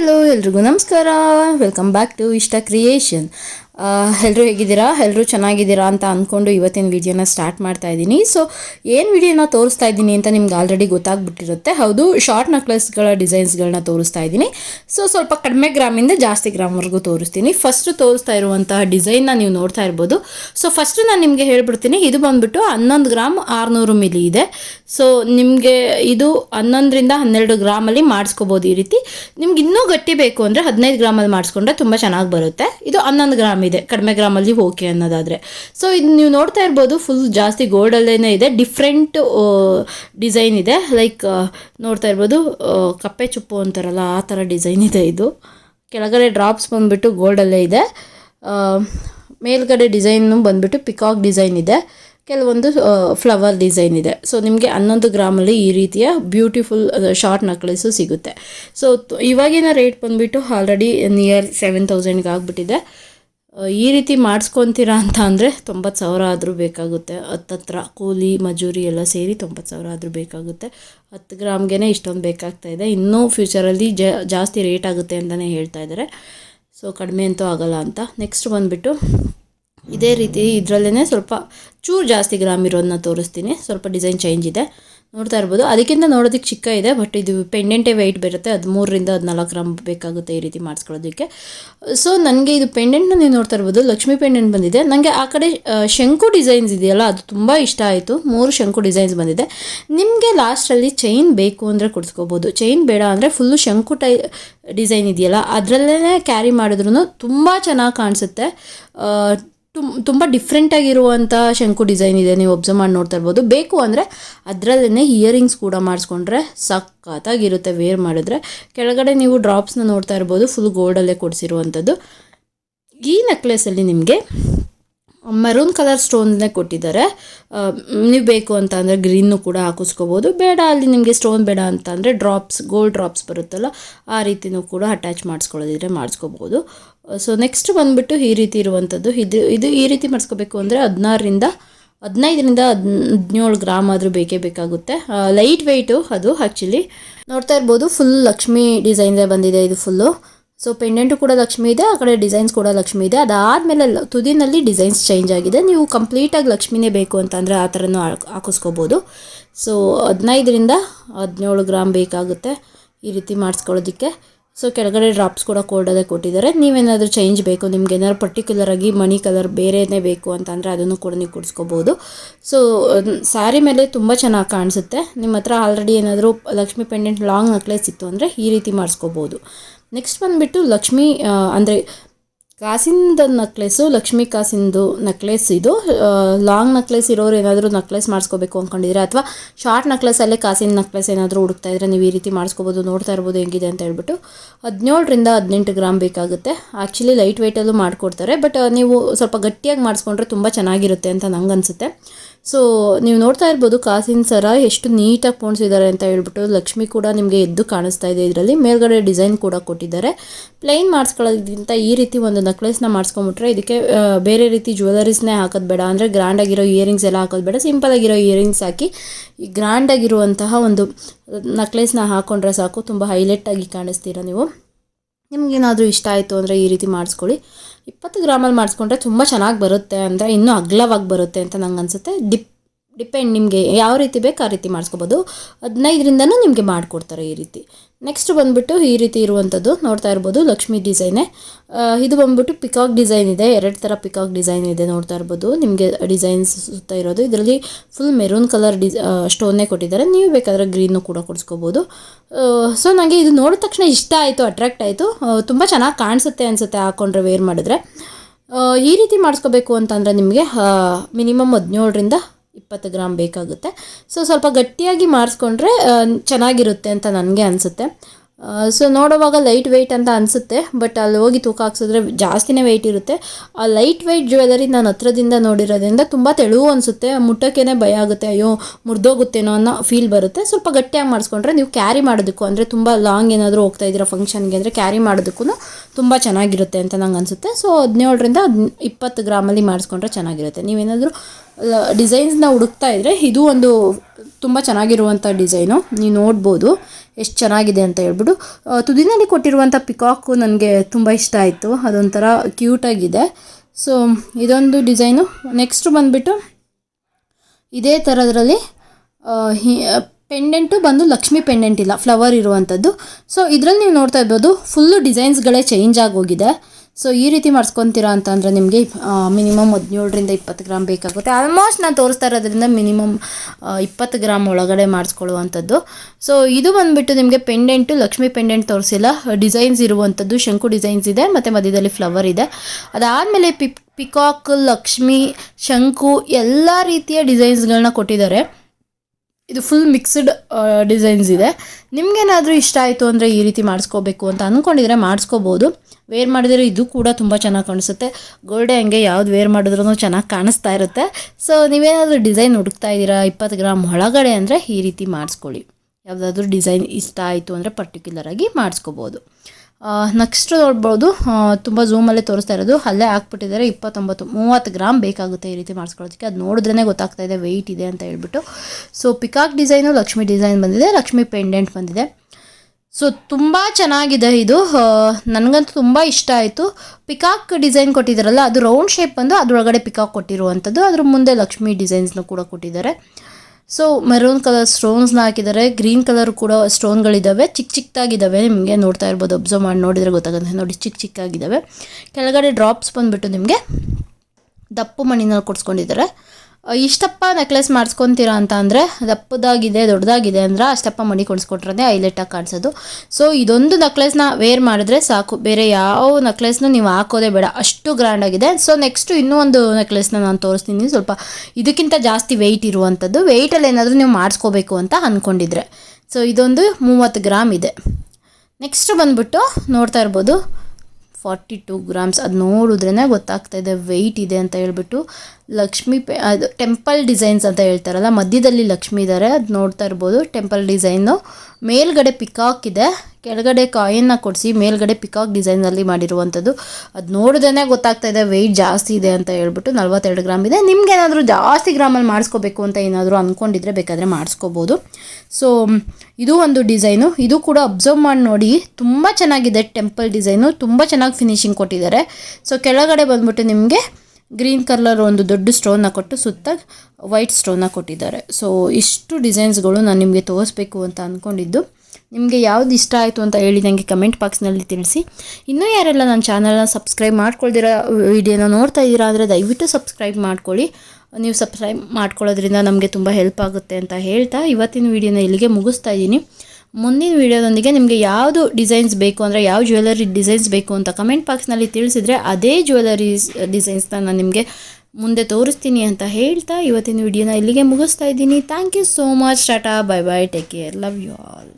Hello ಎಲ್ರಿಗೂ ನಮಸ್ಕಾರ. Welcome back to Ishta creation ಎಲ್ಲರೂ ಹೇಗಿದ್ದೀರಾ? ಎಲ್ಲರೂ ಚೆನ್ನಾಗಿದ್ದೀರಾ ಅಂತ ಅಂದ್ಕೊಂಡು ಇವತ್ತಿನ ವಿಡಿಯೋನ ಸ್ಟಾರ್ಟ್ ಮಾಡ್ತಾ ಇದ್ದೀನಿ. ಸೊ ಏನು ವಿಡಿಯೋನ ತೋರಿಸ್ತಾ ಇದ್ದೀನಿ ಅಂತ ನಿಮ್ಗೆ ಆಲ್ರೆಡಿ ಗೊತ್ತಾಗ್ಬಿಟ್ಟಿರುತ್ತೆ. ಹೌದು ಶಾರ್ಟ್ ನಕ್ಲೆಸ್ಗಳ ಡಿಸೈನ್ಸ್ಗಳನ್ನ ತೋರಿಸ್ತಾ ಇದ್ದೀನಿ. ಸೊ ಸ್ವಲ್ಪ ಕಡಿಮೆ ಗ್ರಾಮಿಂದ ಜಾಸ್ತಿ ಗ್ರಾಮ್ವರೆಗೂ ತೋರಿಸ್ತೀನಿ. ಫಸ್ಟು ತೋರಿಸ್ತಾ ಇರುವಂತಹ ಡಿಸೈನ್ನ ನೀವು ನೋಡ್ತಾ ಇರ್ಬೋದು. ಸೊ ಫಸ್ಟು ನಾನು ನಿಮಗೆ ಹೇಳ್ಬಿಡ್ತೀನಿ. ಇದು ಬಂದುಬಿಟ್ಟು ಹನ್ನೊಂದು ಗ್ರಾಮ್ ಆರುನೂರು ಮಿಲಿ ಇದೆ. ಸೊ ನಿಮಗೆ ಇದು ಹನ್ನೊಂದರಿಂದ ಹನ್ನೆರಡು ಗ್ರಾಮಲ್ಲಿ ಮಾಡಿಸ್ಕೋಬೋದು ಈ ರೀತಿ. ನಿಮ್ಗೆ ಇನ್ನೂ ಗಟ್ಟಿ ಬೇಕು ಅಂದರೆ ಹದಿನೈದು ಗ್ರಾಮಲ್ಲಿ ಮಾಡಿಸ್ಕೊಂಡ್ರೆ ತುಂಬ ಚೆನ್ನಾಗಿ ಬರುತ್ತೆ. ಇದು ಹನ್ನೊಂದು ಗ್ರಾಮ್ ಇದೆ, ಕಡಿಮೆ ಗ್ರಾಮಲ್ಲಿ ಓಕೆ ಅನ್ನೋದಾದರೆ. ಸೊ ಇದು ನೀವು ನೋಡ್ತಾ ಇರ್ಬೋದು ಫುಲ್ ಜಾಸ್ತಿ ಗೋಲ್ಡಲ್ಲೇ ಇದೆ ಡಿಫ್ರೆಂಟ್ ಡಿಸೈನ್ ಇದೆ. ಲೈಕ್ ನೋಡ್ತಾ ಇರ್ಬೋದು ಕಪ್ಪೆ ಚುಪ್ಪು ಅಂತಾರಲ್ಲ, ಆ ಥರ ಡಿಸೈನ್ ಇದೆ ಇದು. ಕೆಳಗಡೆ ಡ್ರಾಪ್ಸ್ ಬಂದುಬಿಟ್ಟು ಗೋಲ್ಡಲ್ಲೇ ಇದೆ. ಮೇಲ್ಗಡೆ ಡಿಸೈನು ಬಂದುಬಿಟ್ಟು ಪಿಕಾಕ್ ಡಿಸೈನ್ ಇದೆ. ಕೆಲವೊಂದು ಫ್ಲವರ್ ಡಿಸೈನ್ ಇದೆ. ಸೊ ನಿಮಗೆ ಹನ್ನೊಂದು ಗ್ರಾಮಲ್ಲಿ ಈ ರೀತಿಯ ಬ್ಯೂಟಿಫುಲ್ ಶಾರ್ಟ್ ನಕ್ಲೆಸು ಸಿಗುತ್ತೆ. ಸೊ ಇವಾಗಿನ ರೇಟ್ ಬಂದುಬಿಟ್ಟು ಆಲ್ರೆಡಿ ನಿಯರ್ ಸೆವೆನ್ ತೌಸಂಡ್ಗೆ ಆಗಿಬಿಟ್ಟಿದೆ. ಈ ರೀತಿ ಮಾಡಿಸ್ಕೊತೀರಾ ಅಂತ ಅಂದರೆ ತೊಂಬತ್ತು ಸಾವಿರ ಆದರೂ ಬೇಕಾಗುತ್ತೆ. ಹತ್ತತ್ರ ಕೂಲಿ, ಮಜೂರಿ ಎಲ್ಲ ಸೇರಿ ತೊಂಬತ್ತು ಸಾವಿರ ಆದರೂ ಬೇಕಾಗುತ್ತೆ. ಹತ್ತು ಗ್ರಾಮ್ಗೆ ಇಷ್ಟೊಂದು ಬೇಕಾಗ್ತಾ ಇದೆ. ಇನ್ನೂ ಫ್ಯೂಚರಲ್ಲಿ ಜಾಸ್ತಿ ರೇಟ್ ಆಗುತ್ತೆ ಅಂತಲೇ ಹೇಳ್ತಾ ಇದ್ದಾರೆ ಸೊ ಕಡಿಮೆ ಅಂತೂ ಆಗಲ್ಲ ಅಂತ. ನೆಕ್ಸ್ಟ್ ಬಂದುಬಿಟ್ಟು ಇದೇ ರೀತಿ ಇದರಲ್ಲೇ ಸ್ವಲ್ಪ ಚೂರು ಜಾಸ್ತಿ ಗ್ರಾಮ್ ಇರೋದನ್ನ ತೋರಿಸ್ತೀನಿ. ಸ್ವಲ್ಪ ಡಿಸೈನ್ ಚೇಂಜ್ ಇದೆ. ನೋಡ್ತಾ ಇರ್ಬೋದು. ಅದಕ್ಕಿಂತ ನೋಡೋದಕ್ಕೆ ಚಿಕ್ಕ ಇದೆ ಬಟ್ ಇದು ಪೆಂಡೆಂಟೇ ವೆಯ್ಟ್ ಬರುತ್ತೆ. ಹದಿಮೂರರಿಂದ ಹದಿನಾಲ್ಕು ಗ್ರಾಮ್ ಬೇಕಾಗುತ್ತೆ ಈ ರೀತಿ ಮಾಡಿಸ್ಕೊಳ್ಳೋದಕ್ಕೆ. ಸೊ ನನಗೆ ಇದು ಪೆಂಡೆಂಟ್ನ ನೀವು ನೋಡ್ತಾ ಇರ್ಬೋದು. ಲಕ್ಷ್ಮಿ ಪೆಂಡೆಂಟ್ ಬಂದಿದೆ. ನನಗೆ ಆ ಕಡೆ ಶಂಕು ಡಿಸೈನ್ಸ್ ಇದೆಯಲ್ಲ, ಅದು ತುಂಬ ಇಷ್ಟ ಆಯಿತು. ಮೂರು ಶಂಕು ಡಿಸೈನ್ಸ್ ಬಂದಿದೆ. ನಿಮಗೆ ಲಾಸ್ಟಲ್ಲಿ ಚೈನ್ ಬೇಕು ಅಂದರೆ ಕೊಡ್ಸ್ಕೋಬೋದು. ಚೈನ್ ಬೇಡ ಅಂದರೆ ಫುಲ್ಲು ಶಂಕು ಟೈ ಡಿಸೈನ್ ಇದೆಯಲ್ಲ ಅದರಲ್ಲೇ ಕ್ಯಾರಿ ಮಾಡಿದ್ರೂ ತುಂಬ ಚೆನ್ನಾಗಿ ಕಾಣಿಸುತ್ತೆ. ತುಮ್, ತುಂಬ ಡಿಫ್ರೆಂಟಾಗಿರುವಂಥ ಶಂಕು ಡಿಸೈನ್ ಇದೆ, ನೀವು ಒಬ್ಸರ್ವ್ ಮಾಡಿ ನೋಡ್ತಾ ಇರ್ಬೋದು. ಬೇಕು ಅಂದರೆ ಅದರಲ್ಲೇ ಇಯರಿಂಗ್ಸ್ ಕೂಡ ಮಾಡಿಸ್ಕೊಂಡ್ರೆ ಸಖತ್ತಾಗಿರುತ್ತೆ ವೇರ್ ಮಾಡಿದ್ರೆ. ಕೆಳಗಡೆ ನೀವು ಡ್ರಾಪ್ಸ್ನ ನೋಡ್ತಾ ಇರ್ಬೋದು ಫುಲ್ ಗೋಲ್ಡಲ್ಲೇ ಕೊಡಿಸಿರುವಂಥದ್ದು. ಈ ನೆಕ್ಲೆಸಲ್ಲಿ ನಿಮಗೆ ಮರೂನ್ ಕಲರ್ ಸ್ಟೋನ್ನೇ ಕೊಟ್ಟಿದ್ದಾರೆ. ನೀವು ಬೇಕು ಅಂತ ಅಂದರೆ ಗ್ರೀನು ಕೂಡ ಹಾಕಿಸ್ಕೋಬೋದು. ಬೇಡ, ಅಲ್ಲಿ ನಿಮಗೆ ಸ್ಟೋನ್ ಬೇಡ ಅಂತ ಅಂದರೆ ಡ್ರಾಪ್ಸ್ ಗೋಲ್ಡ್ ಡ್ರಾಪ್ಸ್ ಬರುತ್ತಲ್ಲ, ಆ ರೀತಿನೂ ಕೂಡ ಅಟ್ಯಾಚ್ ಮಾಡಿಸ್ಕೊಳ್ಳೋದಿದ್ರೆ ಮಾಡಿಸ್ಕೋಬೋದು. ಸೊ ನೆಕ್ಸ್ಟ್ ಬಂದುಬಿಟ್ಟು ಈ ರೀತಿ ಇರುವಂಥದ್ದು ಇದು ಇದು ಈ ರೀತಿ ಮಾಡಿಸ್ಕೋಬೇಕು ಅಂದರೆ ಹದಿನಾರರಿಂದ ಹದಿನೈದರಿಂದ ಹದಿನೇಳು ಗ್ರಾಮ್ ಆದರೂ ಬೇಕೇ ಬೇಕಾಗುತ್ತೆ. ಲೈಟ್ ವೆಯ್ಟು ಅದು ಆ್ಯಕ್ಚುಲಿ ನೋಡ್ತಾ ಇರ್ಬೋದು ಫುಲ್ ಲಕ್ಷ್ಮಿ ಡಿಸೈನ್ದೇ ಬಂದಿದೆ ಇದು ಫುಲ್ಲು ಸೊ ಪೆಂಡೆಂಟು ಕೂಡ ಲಕ್ಷ್ಮಿ ಇದೆ, ಆ ಕಡೆ ಡಿಸೈನ್ಸ್ ಕೂಡ ಲಕ್ಷ್ಮಿ ಇದೆ. ಅದಾದಮೇಲೆ ತುದಿನಲ್ಲಿ ಡಿಸೈನ್ಸ್ ಚೇಂಜ್ ಆಗಿದೆ. ನೀವು ಕಂಪ್ಲೀಟಾಗಿ ಲಕ್ಷ್ಮಿನೇ ಬೇಕು ಅಂತಂದರೆ ಆ ಥರನೂ ಹಾಕ್- ಹಾಕಿಸ್ಕೋಬೋದು. ಸೊ ಹದಿನೈದರಿಂದ ಹದಿನೇಳು ಗ್ರಾಮ್ ಬೇಕಾಗುತ್ತೆ ಈ ರೀತಿ ಮಾಡಿಸ್ಕೊಳ್ಳೋದಕ್ಕೆ. ಸೊ ಕೆಳಗಡೆ ಡ್ರಾಪ್ಸ್ ಕೂಡ ಕೋಡಲ್ಲೇ ಕೊಟ್ಟಿದ್ದಾರೆ. ನೀವೇನಾದರೂ ಚೇಂಜ್ ಬೇಕು, ನಿಮ್ಗೆ ಏನಾದ್ರು ಪರ್ಟಿಕ್ಯುಲರ್ ಆಗಿ ಮನಿ ಕಲರ್ ಬೇರೆನೇ ಬೇಕು ಅಂತಂದರೆ ಅದನ್ನು ಕೂಡ ನೀವು ಕೊಡಿಸ್ಕೋಬೋದು. ಸೊ ಸ್ಯಾರಿ ಮೇಲೆ ತುಂಬ ಚೆನ್ನಾಗಿ ಕಾಣಿಸುತ್ತೆ. ನಿಮ್ಮ ಹತ್ರ ಆಲ್ರೆಡಿ ಏನಾದರೂ ಲಕ್ಷ್ಮಿ ಪೆಂಡೆಂಟ್ ಲಾಂಗ್ ನಕ್ಲೆಸ್ ಇತ್ತು ಅಂದರೆ ಈ ರೀತಿ ಮಾಡಿಸ್ಕೋಬೋದು. ನೆಕ್ಸ್ಟ್ ಬಂದುಬಿಟ್ಟು ಲಕ್ಷ್ಮಿ ಅಂದರೆ ಕಾಸಿಂದ ನಕ್ಲೆಸ್ಸು ಲಕ್ಷ್ಮಿ ಕಾಸಿಂದು ನಕ್ಲೆಸ್ ಇದು. ಲಾಂಗ್ ನೆಕ್ಲೆಸ್ ಇರೋರು ಏನಾದರೂ ನಕ್ಲೆಸ್ ಮಾಡಿಸ್ಕೋಬೇಕು ಅಂದ್ಕೊಂಡಿದ್ರೆ ಅಥವಾ ಶಾರ್ಟ್ ನಕ್ಲೆಸಲ್ಲೇ ಕಾಸಿನ ನಕ್ಲೆಸ್ ಏನಾದರೂ ಹುಡುಕ್ತಾ ಇದ್ರೆ ನೀವು ಈ ರೀತಿ ಮಾಡಿಸ್ಕೋಬೋದು, ನೋಡ್ತಾ ಇರ್ಬೋದು ಹೆಂಗಿದೆ ಅಂತ ಹೇಳ್ಬಿಟ್ಟು. ಹದಿನೇಳರಿಂದ ಹದಿನೆಂಟು ಗ್ರಾಮ್ ಬೇಕಾಗುತ್ತೆ. ಆ್ಯಕ್ಚುಲಿ ಲೈಟ್ ವೆಯ್ಟಲ್ಲೂ ಮಾಡಿಕೊಡ್ತಾರೆ ಬಟ್ ನೀವು ಸ್ವಲ್ಪ ಗಟ್ಟಿಯಾಗಿ ಮಾಡಿಸ್ಕೊಂಡ್ರೆ ತುಂಬ ಚೆನ್ನಾಗಿರುತ್ತೆ ಅಂತ ನಂಗೆ ಅನಿಸುತ್ತೆ ಸೊ ನೀವು ನೋಡ್ತಾ ಇರ್ಬೋದು ಕಾಸಿನ ಸರ ಎಷ್ಟು ನೀಟಾಗಿ ಪೋಣಿಸಿದ್ದಾರೆ ಅಂತ ಹೇಳ್ಬಿಟ್ಟು ಲಕ್ಷ್ಮಿ ಕೂಡ ನಿಮಗೆ ಎದ್ದು ಕಾಣಿಸ್ತಾ ಇದೆ ಇದರಲ್ಲಿ. ಮೇಲ್ಗಡೆ ಡಿಸೈನ್ ಕೂಡ ಕೊಟ್ಟಿದ್ದಾರೆ. ಪ್ಲೈನ್ ಮಾಡಿಸ್ಕೊಳ್ಳೋದ್ಕಿಂತ ಈ ರೀತಿ ಒಂದು ನಕ್ಲೆಸ್ನ ಮಾಡಿಸ್ಕೊಂಬಿಟ್ರೆ ಇದಕ್ಕೆ ಬೇರೆ ರೀತಿ ಜ್ಯುವೆಲರೀಸ್ನೇ ಹಾಕೋದು ಬೇಡ. ಅಂದರೆ ಗ್ರ್ಯಾಂಡಾಗಿರೋ ಇಯರಿಂಗ್ಸ್ ಎಲ್ಲ ಹಾಕೋದು ಬೇಡ. ಸಿಂಪಲ್ ಆಗಿರೋ ಇಯರಿಂಗ್ಸ್ ಹಾಕಿ ಈ ಗ್ರ್ಯಾಂಡಾಗಿರುವಂತಹ ಒಂದು ನಕ್ಲೆಸ್ನ ಹಾಕೊಂಡ್ರೆ ಸಾಕು. ತುಂಬ ಹೈಲೈಟಾಗಿ ಕಾಣಿಸ್ತೀರ ನೀವು. ನಿಮಗೇನಾದರೂ ಇಷ್ಟ ಆಯಿತು ಅಂದರೆ ಈ ರೀತಿ ಮಾಡಿಸ್ಕೊಳ್ಳಿ. ಇಪ್ಪತ್ತು ಗ್ರಾಮಲ್ಲಿ ಮಾಡಿಸ್ಕೊಂಡ್ರೆ ತುಂಬ ಚೆನ್ನಾಗಿ ಬರುತ್ತೆ ಅಂದರೆ ಇನ್ನೂ ಅಗ್ಲವಾಗಿ ಬರುತ್ತೆ ಅಂತ ನಂಗೆ ಅನಿಸುತ್ತೆ. ಡಿಪ್, ಡಿಪೆಂಡ್ ನಿಮಗೆ ಯಾವ ರೀತಿ ಬೇಕು ಆ ರೀತಿ ಮಾಡಿಸ್ಕೋಬೋದು. ಹದಿನೈದರಿಂದನೂ ನಿಮಗೆ ಮಾಡಿಕೊಡ್ತಾರೆ ಈ ರೀತಿ. ನೆಕ್ಸ್ಟ್ ಬಂದುಬಿಟ್ಟು ಈ ರೀತಿ ಇರುವಂಥದ್ದು ನೋಡ್ತಾ ಇರ್ಬೋದು ಲಕ್ಷ್ಮಿ ಡಿಸೈನೇ. ಇದು ಬಂದ್ಬಿಟ್ಟು ಪಿಕಾಕ್ ಡಿಸೈನ್ ಇದೆ. ಎರಡು ಥರ ಪಿಕಾಕ್ ಡಿಸೈನ್ ಇದೆ ನೋಡ್ತಾ ಇರ್ಬೋದು. ನಿಮಗೆ ಡಿಸೈನ್ಸ್ ಸುತ್ತ ಇರೋದು. ಇದರಲ್ಲಿ ಫುಲ್ ಮೆರೂನ್ ಕಲರ್ ಡಿಸ್ ಸ್ಟೋನ್ನೇ ಕೊಟ್ಟಿದ್ದಾರೆ. ನೀವು ಬೇಕಾದರೆ ಗ್ರೀನು ಕೂಡ ಕೊಡಿಸ್ಕೋಬೋದು. ಸೊ ನನಗೆ ಇದು ನೋಡಿದ ತಕ್ಷಣ ಇಷ್ಟ ಆಯಿತು ಅಟ್ರಾಕ್ಟ್ ಆಯಿತು. ತುಂಬ ಚೆನ್ನಾಗಿ ಕಾಣಿಸುತ್ತೆ ಅನಿಸುತ್ತೆ ಹಾಕ್ಕೊಂಡ್ರೆ ವೇರ್ ಮಾಡಿದ್ರೆ. ಈ ರೀತಿ ಮಾಡಿಸ್ಕೋಬೇಕು ಅಂತಂದರೆ ನಿಮಗೆ ಮಿನಿಮಮ್ ಹದಿನೇಳರಿಂದ ಇಪ್ಪತ್ತು ಗ್ರಾಮ್ ಬೇಕಾಗುತ್ತೆ. ಸೊ ಸ್ವಲ್ಪ ಗಟ್ಟಿಯಾಗಿ ಮಾಡಿಸ್ಕೊಂಡ್ರೆ ಚೆನ್ನಾಗಿರುತ್ತೆ ಅಂತ ನನಗೆ ಅನಿಸುತ್ತೆ. ಸೊ ನೋಡುವಾಗ ಲೈಟ್ ವೆಯ್ಟ್ ಅಂತ ಅನಿಸುತ್ತೆ ಬಟ್ ಅಲ್ಲಿ ಹೋಗಿ ತೂಕ ಹಾಕ್ಸಿದ್ರೆ ಜಾಸ್ತಿನೇ ವೆಯ್ಟ್ ಇರುತ್ತೆ. ಆ ಲೈಟ್ ವೆಯ್ಟ್ ಜ್ಯುವೆಲರಿ ನಾನು ಹತ್ರದಿಂದ ನೋಡಿರೋದ್ರಿಂದ ತುಂಬ ತೆಳುವು ಅನಿಸುತ್ತೆ. ಮುಟ್ಟೋಕ್ಕೇ ಭಯ ಆಗುತ್ತೆ, ಅಯ್ಯೋ, ಮುರಿದೋಗುತ್ತೇನೋ ಅನ್ನೋ ಫೀಲ್ ಬರುತ್ತೆ. ಸ್ವಲ್ಪ ಗಟ್ಟಿಯಾಗಿ ಮಾಡಿಸ್ಕೊಂಡ್ರೆ ನೀವು ಕ್ಯಾರಿ ಮಾಡೋದಕ್ಕೂ, ಅಂದರೆ ತುಂಬ ಲಾಂಗ್ ಏನಾದರೂ ಹೋಗ್ತಾ ಇದ್ದೀರಾ ಫಂಕ್ಷನ್ಗೆ ಅಂದರೆ ಕ್ಯಾರಿ ಮಾಡೋದಕ್ಕೂ ತುಂಬ ಚೆನ್ನಾಗಿರುತ್ತೆ ಅಂತ ನಂಗೆ ಅನಿಸುತ್ತೆ. ಸೊ ಹದಿನೇಳರಿಂದ ಹದ್, ಇಪ್ಪತ್ತು ಗ್ರಾಮಲ್ಲಿ ಮಾಡಿಸ್ಕೊಂಡ್ರೆ ಚೆನ್ನಾಗಿರುತ್ತೆ. ನೀವೇನಾದರೂ ಡಿಸೈನ್ಸ್ನ ಹುಡುಕ್ತಾ ಇದ್ದರೆ ಇದು ಒಂದು ತುಂಬ ಚೆನ್ನಾಗಿರುವಂಥ ಡಿಸೈನು ನೀವು ನೋಡ್ಬೋದು ಎಷ್ಟು ಚೆನ್ನಾಗಿದೆ ಅಂತ ಹೇಳ್ಬಿಟ್ಟು. ತುದಿನಲ್ಲಿ ಕೊಟ್ಟಿರುವಂಥ ಪಿಕಾಕು ನನಗೆ ತುಂಬ ಇಷ್ಟ ಆಯಿತು. ಅದೊಂಥರ ಕ್ಯೂಟಾಗಿದೆ ಸೊ ಇದೊಂದು ಡಿಸೈನು ನೆಕ್ಸ್ಟ್ ಬಂದುಬಿಟ್ಟು ಇದೇ ಥರದ್ರಲ್ಲಿ ಪೆಂಡೆಂಟು ಬಂದು ಲಕ್ಷ್ಮಿ ಪೆಂಡೆಂಟ್ ಇಲ್ಲ ಫ್ಲವರ್ ಇರುವಂಥದ್ದು ಸೊ ಇದರಲ್ಲಿ ನೀವು ನೋಡ್ತಾ ಇರ್ಬೋದು ಫುಲ್ಲು ಡಿಸೈನ್ಸ್ಗಳೇ ಚೇಂಜ್ ಆಗೋಗಿದೆ. ಸೊ ಈ ರೀತಿ ಮಾಡಿಸ್ಕೊತೀರಾ ಅಂತಂದರೆ ನಿಮಗೆ ಮಿನಿಮಮ್ ಹದಿನೇಳರಿಂದ ಇಪ್ಪತ್ತು ಗ್ರಾಮ್ ಬೇಕಾಗುತ್ತೆ. ಆಲ್ಮೋಸ್ಟ್ ನಾನು ತೋರಿಸ್ತಾ ಇರೋದ್ರಿಂದ ಮಿನಿಮಮ್ ಇಪ್ಪತ್ತು ಗ್ರಾಮ್ ಒಳಗಡೆ ಮಾಡಿಸ್ಕೊಳ್ಳುವಂಥದ್ದು. ಸೊ ಇದು ಬಂದುಬಿಟ್ಟು ನಿಮಗೆ ಪೆಂಡೆಂಟು ಲಕ್ಷ್ಮಿ ಪೆಂಡೆಂಟ್ ತೋರಿಸಿಲ್ಲ. ಡಿಸೈನ್ಸ್ ಇರುವಂಥದ್ದು, ಶಂಕು ಡಿಸೈನ್ಸ್ ಇದೆ, ಮತ್ತು ಮಧ್ಯದಲ್ಲಿ ಫ್ಲವರ್ ಇದೆ. ಅದಾದಮೇಲೆ ಪಿಪ್ ಪಿಕಾಕ್ ಲಕ್ಷ್ಮಿ, ಶಂಕು, ಎಲ್ಲ ರೀತಿಯ ಡಿಸೈನ್ಸ್ಗಳನ್ನ ಕೊಟ್ಟಿದ್ದಾರೆ. ಇದು ಫುಲ್ ಮಿಕ್ಸ್ಡ್ ಡಿಸೈನ್ಸ್ ಇದೆ. ನಿಮಗೇನಾದರೂ ಇಷ್ಟ ಆಯಿತು ಅಂದರೆ ಈ ರೀತಿ ಮಾಡಿಸ್ಕೋಬೇಕು ಅಂತ ಅಂದ್ಕೊಂಡಿದ್ರೆ ಮಾಡಿಸ್ಕೋಬೋದು. ವೇರ್ ಮಾಡಿದರೆ ಇದು ಕೂಡ ತುಂಬ ಚೆನ್ನಾಗಿ ಕಾಣಿಸುತ್ತೆ. ಗೋಲ್ಡೆ ಹಂಗೆ ಯಾವ್ದು ವೇರ್ ಮಾಡಿದ್ರೂ ಚೆನ್ನಾಗಿ ಕಾಣಿಸ್ತಾ ಇರುತ್ತೆ. ಸೊ ನೀವೇನಾದರೂ ಡಿಸೈನ್ ಹುಡುಕ್ತಾ ಇದ್ದೀರಾ? ಇಪ್ಪತ್ತು ಗ್ರಾಮ್ ಒಳಗಡೆ ಅಂದರೆ ಈ ರೀತಿ ಮಾಡಿಸ್ಕೊಳ್ಳಿ. ಯಾವುದಾದ್ರೂ ಡಿಸೈನ್ ಇಷ್ಟ ಆಯಿತು ಅಂದರೆ ಪರ್ಟಿಕ್ಯುಲರಾಗಿ ಮಾಡಿಸ್ಕೋಬೋದು. ನೆಕ್ಸ್ಟ್ ನೋಡ್ಬೋದು. ತುಂಬ ಝೂಮಲ್ಲೇ ತೋರಿಸ್ತಾ ಇರೋದು. ಅಲ್ಲೇ ಹಾಕ್ಬಿಟ್ಟಿದ್ದಾರೆ. ಇಪ್ಪತ್ತೊಂಬತ್ತು, ಮೂವತ್ತು ಗ್ರಾಮ್ ಬೇಕಾಗುತ್ತೆ ಈ ರೀತಿ ಮಾಡಿಸ್ಕೊಳ್ಳೋದಕ್ಕೆ. ಅದು ನೋಡಿದ್ರೇ ಗೊತ್ತಾಗ್ತಾ ಇದೆ ವೆಯ್ಟ್ ಇದೆ ಅಂತ ಹೇಳ್ಬಿಟ್ಟು. So peacock design Lakshmi design ಬಂದಿದೆ. ಲಕ್ಷ್ಮಿ ಪೆಂಡೆಂಟ್ ಬಂದಿದೆ. ಸೊ ತುಂಬ ಚೆನ್ನಾಗಿದೆ ಇದು. ನನಗಂತೂ ತುಂಬ ಇಷ್ಟ ಆಯಿತು. ಪಿಕಾಕ್ ಡಿಸೈನ್ ಕೊಟ್ಟಿದ್ದಾರಲ್ಲ, ಅದು ರೌಂಡ್ ಶೇಪ್ ಬಂದು ಅದರೊಳಗಡೆ ಪಿಕಾಕ್ ಕೊಟ್ಟಿರುವಂಥದ್ದು. ಅದ್ರ ಮುಂದೆ ಲಕ್ಷ್ಮಿ ಡಿಸೈನ್ಸ್ನ ಕೂಡ ಕೊಟ್ಟಿದ್ದಾರೆ. ಸೊ ಮೆರೂನ್ ಕಲರ್ ಸ್ಟೋನ್ಸ್ನ ಹಾಕಿದ್ದಾರೆ ಗ್ರೀನ್ ಕಲರ್ ಕೂಡ ಸ್ಟೋನ್ಗಳಿದ್ದಾವೆ ಚಿಕ್ಕ ಚಿಕ್ಕದಾಗಿದ್ದಾವೆ ನಿಮಗೆ ನೋಡ್ತಾ ಇರ್ಬೋದು ಅಬ್ಸರ್ವ್ ಮಾಡಿ ನೋಡಿದರೆ ಗೊತ್ತಾಗುತ್ತೆ. ನೋಡಿ ಚಿಕ್ಕ ಚಿಕ್ಕಾಗಿದ್ದಾವೆ ಕೆಳಗಡೆ ಡ್ರಾಪ್ಸ್ ಬಂದುಬಿಟ್ಟು ನಿಮಗೆ ದಪ್ಪು ಮಣ್ಣಿನಲ್ಲಿ ಕೊಡ್ಸ್ಕೊಂಡಿದ್ದಾರೆ. ಇಷ್ಟಪ್ಪ ನೆಕ್ಲೆಸ್ ಮಾಡಿಸ್ಕೊತೀರಾ ಅಂತ ಅಂದರೆ ದಪ್ಪದಾಗಿದೆ ದೊಡ್ಡದಾಗಿದೆ ಅಂದ್ರೆ ಅಷ್ಟಪ್ಪ ಮಣಿ ಕೊಡಿಸ್ಕೊಟ್ರೆ ಹೈಲೈಟಾಗಿ ಕಾಣಿಸೋದು. ಸೊ ಇದೊಂದು ನೆಕ್ಲೆಸ್ನ ವೇರ್ ಮಾಡಿದ್ರೆ ಸಾಕು. ಬೇರೆ ಯಾವ ನೆಕ್ಲೆಸ್ನ ನೀವು ಹಾಕೋದೇ ಬೇಡ. ಅಷ್ಟು ಗ್ರ್ಯಾಂಡ್ ಆಗಿದೆ. ಸೊ ನೆಕ್ಸ್ಟು ಇನ್ನೂ ಒಂದು ನೆಕ್ಲೆಸ್ನ ನಾನು ತೋರಿಸ್ತೀನಿ. ಸ್ವಲ್ಪ ಇದಕ್ಕಿಂತ ಜಾಸ್ತಿ ವೆಯ್ಟ್ ಇರುವಂಥದ್ದು ವೆಯ್ಟಲ್ಲಿ ಏನಾದರೂ ನೀವು ಮಾಡಿಸ್ಕೋಬೇಕು ಅಂತ ಅಂದ್ಕೊಂಡಿದ್ರೆ ಸೊ ಇದೊಂದು ಮೂವತ್ತು ಗ್ರಾಮ್ ಇದೆ. ನೆಕ್ಸ್ಟ್ ಬಂದ್ಬಿಟ್ಟು ನೋಡ್ತಾ ಇರ್ಬೋದು. Forty two grams. ಅದು ನೋಡಿದ್ರೇ ಗೊತ್ತಾಗ್ತಾ ಇದೆ ವೆಯ್ಟ್ ಇದೆ ಅಂತ ಹೇಳ್ಬಿಟ್ಟು ಲಕ್ಷ್ಮಿ ಪೆ, ಅದು ಟೆಂಪಲ್ ಡಿಸೈನ್ಸ್ ಅಂತ ಹೇಳ್ತಾರಲ್ಲ, ಮಧ್ಯದಲ್ಲಿ ಲಕ್ಷ್ಮಿ ಇದ್ದಾರೆ ಅದು ನೋಡ್ತಾ ಇರ್ಬೋದು ಟೆಂಪಲ್ ಡಿಸೈನು ಮೇಲ್ಗಡೆ ಪಿಕಾಕ್ ಇದೆ. ಕೆಳಗಡೆ ಕಾಯಿನ್ನ ಕೊಡಿಸಿ, ಮೇಲ್ಗಡೆ ಪಿಕಾಕ್ ಡಿಸೈನಲ್ಲಿ ಮಾಡಿರುವಂಥದ್ದು. ಅದು ನೋಡಿದ್ರೇ ಗೊತ್ತಾಗ್ತಾ ಇದೆ ವೆಯ್ಟ್ ಜಾಸ್ತಿ ಇದೆ ಅಂತ ಹೇಳ್ಬಿಟ್ಟು ನಲ್ವತ್ತೆರಡು ಗ್ರಾಮ್ ಇದೆ. ನಿಮ್ಗೆ ಏನಾದರೂ ಜಾಸ್ತಿ ಗ್ರಾಮಲ್ಲಿ ಮಾಡಿಸ್ಕೋಬೇಕು ಅಂತ ಏನಾದರೂ ಅಂದ್ಕೊಂಡಿದ್ರೆ ಬೇಕಾದರೆ ಮಾಡಿಸ್ಕೋಬೋದು. ಸೊ ಇದು ಒಂದು ಡಿಸೈನು ಇದು ಕೂಡ ಅಬ್ಸರ್ವ್ ಮಾಡಿ ನೋಡಿ, ತುಂಬ ಚೆನ್ನಾಗಿದೆ ಟೆಂಪಲ್ ಡಿಸೈನು ತುಂಬ ಚೆನ್ನಾಗಿ ಫಿನಿಶಿಂಗ್ ಕೊಟ್ಟಿದ್ದಾರೆ. ಸೊ ಕೆಳಗಡೆ ಬಂದ್ಬಿಟ್ಟು ನಿಮಗೆ ಗ್ರೀನ್ ಕಲರ್ ಒಂದು ದೊಡ್ಡ ಸ್ಟೋನ್ನ ಕೊಟ್ಟು ಸುತ್ತ ವೈಟ್ ಸ್ಟೋನ್ನ ಕೊಟ್ಟಿದ್ದಾರೆ. ಸೊ ಇಷ್ಟು ಡಿಸೈನ್ಸ್ಗಳು ನಾನು ನಿಮಗೆ ತೋರಿಸ್ಬೇಕು ಅಂತ ಅಂದ್ಕೊಂಡಿದ್ದು ನಿಮಗೆ ಯಾವ್ದು ಇಷ್ಟ ಆಯಿತು ಅಂತ ಹೇಳಿ ನನಗೆ ಕಮೆಂಟ್ ಬಾಕ್ಸ್ನಲ್ಲಿ ತಿಳಿಸಿ. ಇನ್ನೂ ಯಾರೆಲ್ಲ ನನ್ನ ಚಾನಲ್ನ ಸಬ್ಸ್ಕ್ರೈಬ್ ಮಾಡ್ಕೊಳ್ದಿರೋ ವಿಡಿಯೋನ ನೋಡ್ತಾ ಇದ್ದೀರಾ ಅಂದರೆ ದಯವಿಟ್ಟು ಸಬ್ಸ್ಕ್ರೈಬ್ ಮಾಡ್ಕೊಳ್ಳಿ. ನೀವು ಸಬ್ಸ್ಕ್ರೈಬ್ ಮಾಡ್ಕೊಳ್ಳೋದ್ರಿಂದ ನಮಗೆ ತುಂಬ ಹೆಲ್ಪ್ ಆಗುತ್ತೆ ಅಂತ ಹೇಳ್ತಾ ಇವತ್ತಿನ ವಿಡಿಯೋನ ಇಲ್ಲಿಗೆ ಮುಗಿಸ್ತಾ ಇದ್ದೀನಿ. ಮುಂದಿನ ವಿಡಿಯೋದೊಂದಿಗೆ ನಿಮಗೆ ಯಾವುದು ಡಿಸೈನ್ಸ್ ಬೇಕು ಅಂದರೆ ಯಾವ ಜ್ಯುವೆಲರಿ ಡಿಸೈನ್ಸ್ ಬೇಕು ಅಂತ ಕಮೆಂಟ್ ಬಾಕ್ಸ್ನಲ್ಲಿ ತಿಳಿಸಿದರೆ ಅದೇ ಜ್ಯುವೆಲರೀಸ್ ಡಿಸೈನ್ಸ್ನ ನಾನು ನಿಮಗೆ ಮುಂದೆ ತೋರಿಸ್ತೀನಿ ಅಂತ ಹೇಳ್ತಾ ಇವತ್ತಿನ ವಿಡಿಯೋನ ಇಲ್ಲಿಗೆ ಮುಗಿಸ್ತಾ ಇದ್ದೀನಿ. Thank you so much tata bye bye take care love you all